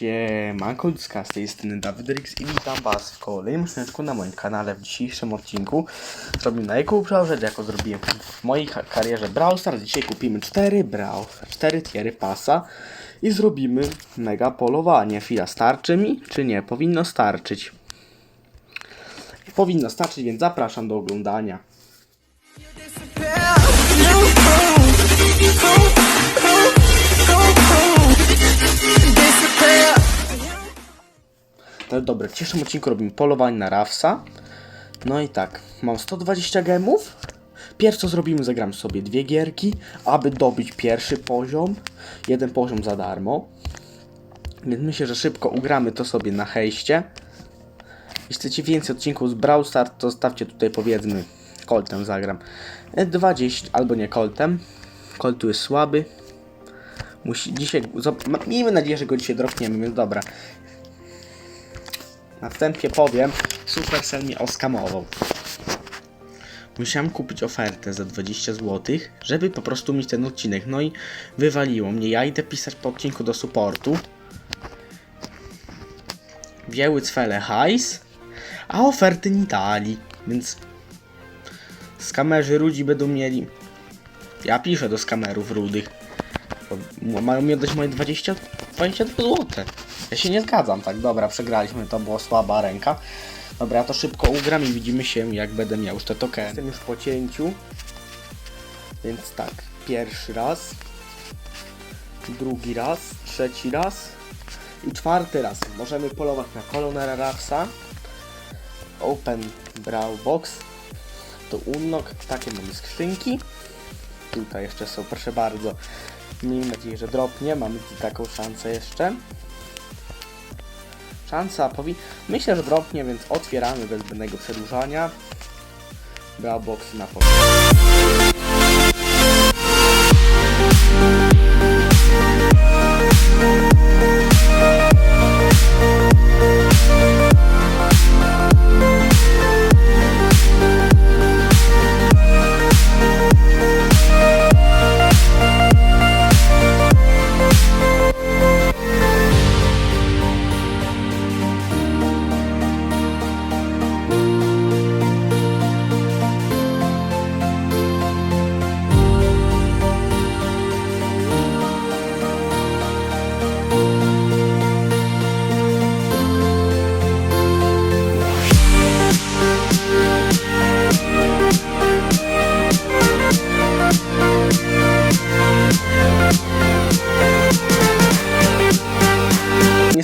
Siemanko, z tej strony i witam was w kolejnym odcinku na moim kanale. W dzisiejszym odcinku zrobimy najgłupszą rzecz, jaką zrobiłem w mojej ka- karierze Brawl Stars. Dzisiaj kupimy 4 Brawl, 4 tiery pasa i zrobimy mega polowanie. Chwila, starczy mi czy nie? Powinno starczyć. Powinno starczyć, więc zapraszam do oglądania. No dobra, w dzisiejszym odcinku robimy polowanie na Rafsa. No i tak, mam 120 gemów. Pierwsze co zrobimy, zagram sobie dwie gierki, aby dobić pierwszy poziom. Jeden poziom za darmo. Więc myślę, że szybko ugramy to sobie na hejście. Jeśli chcecie więcej odcinków z Brawl to stawcie tutaj powiedzmy Coltem zagram. E, 20, albo nie Coltem. Colt jest słaby. Musi dzisiaj. Miejmy nadzieję, że go dzisiaj dropniemy, więc dobra. Na wstępie powiem, Supercell mnie oskamował. Musiałem kupić ofertę za 20 zł, żeby po prostu mieć ten odcinek. No i wywaliło mnie. Ja idę pisać po odcinku do supportu. Wzięły cwele hajs, a oferty nie dali, więc skamerzy rudzi będą mieli. Ja piszę do skamerów rudych. Mają mi oddać moje 20, 22 zł. Ja się nie zgadzam, tak dobra, przegraliśmy, to była słaba ręka. Dobra, to szybko ugram i widzimy się jak będę miał już te tokeny. Jestem już po cięciu. Więc tak, pierwszy raz, drugi raz, trzeci raz i czwarty raz. Możemy polować na Colonera Rafsa. Open Brawl Box. To unlock, takie mamy skrzynki. Tutaj jeszcze są, proszę bardzo. Miejmy nadzieję, że dropnie. Mamy taką szansę jeszcze. Szansa powi... Myślę, że dropnie, więc otwieramy bez zbędnego przedłużania. Brawl boxy na poziom.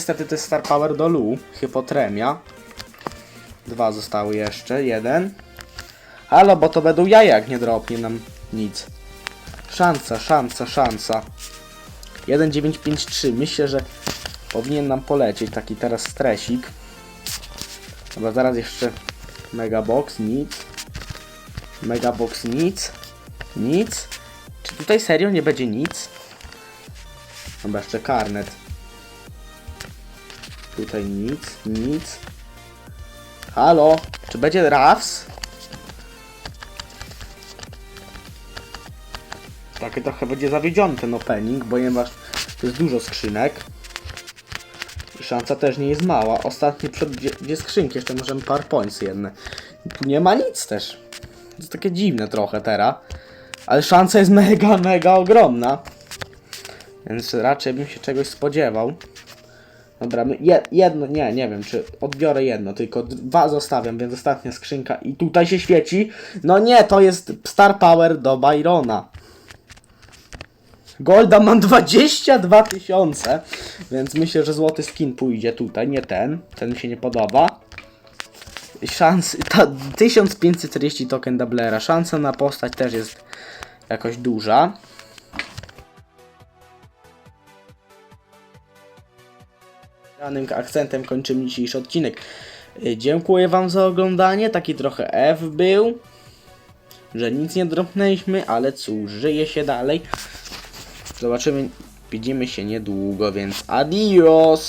Niestety to jest Star Power do Lu, Hypotremia. Dwa zostały jeszcze, jeden. Halo, bo to będą jaja, jak nie dropnie nam nic. Szansa, szansa, szansa. 1953. Myślę, że powinien nam polecieć taki teraz stresik. Dobra, zaraz jeszcze Megabox, nic. Megabox, nic. Nic. Czy tutaj serio nie będzie nic? Dobra, jeszcze karnet. Tutaj nic, nic. Halo, czy będzie Rafs? Taki trochę będzie zawiedziony ten opening, ponieważ jest dużo skrzynek. Szansa też nie jest mała. Ostatnie przed dwie, dwie skrzynki, jeszcze możemy powerpoints jedne. Tu nie ma nic też. To jest takie dziwne trochę teraz. Ale szansa jest mega, mega ogromna. Więc raczej bym się czegoś spodziewał. Dobra, jedno, nie, nie wiem, czy odbiorę jedno, tylko dwa zostawiam, więc ostatnia skrzynka i tutaj się świeci. No nie, to jest Star Power do Byrona. Golda mam 22 tysiące, więc myślę, że złoty skin pójdzie tutaj, nie ten. Ten mi się nie podoba. Szans, ta 1540 token Doublera. Szansa na postać też jest jakoś duża. Danym akcentem kończymy dzisiejszy odcinek. Y, Dziękuję Wam za oglądanie. Taki trochę F był, że nic nie dropnęliśmy, ale cóż, żyje się dalej. Zobaczymy, widzimy się niedługo, więc adios!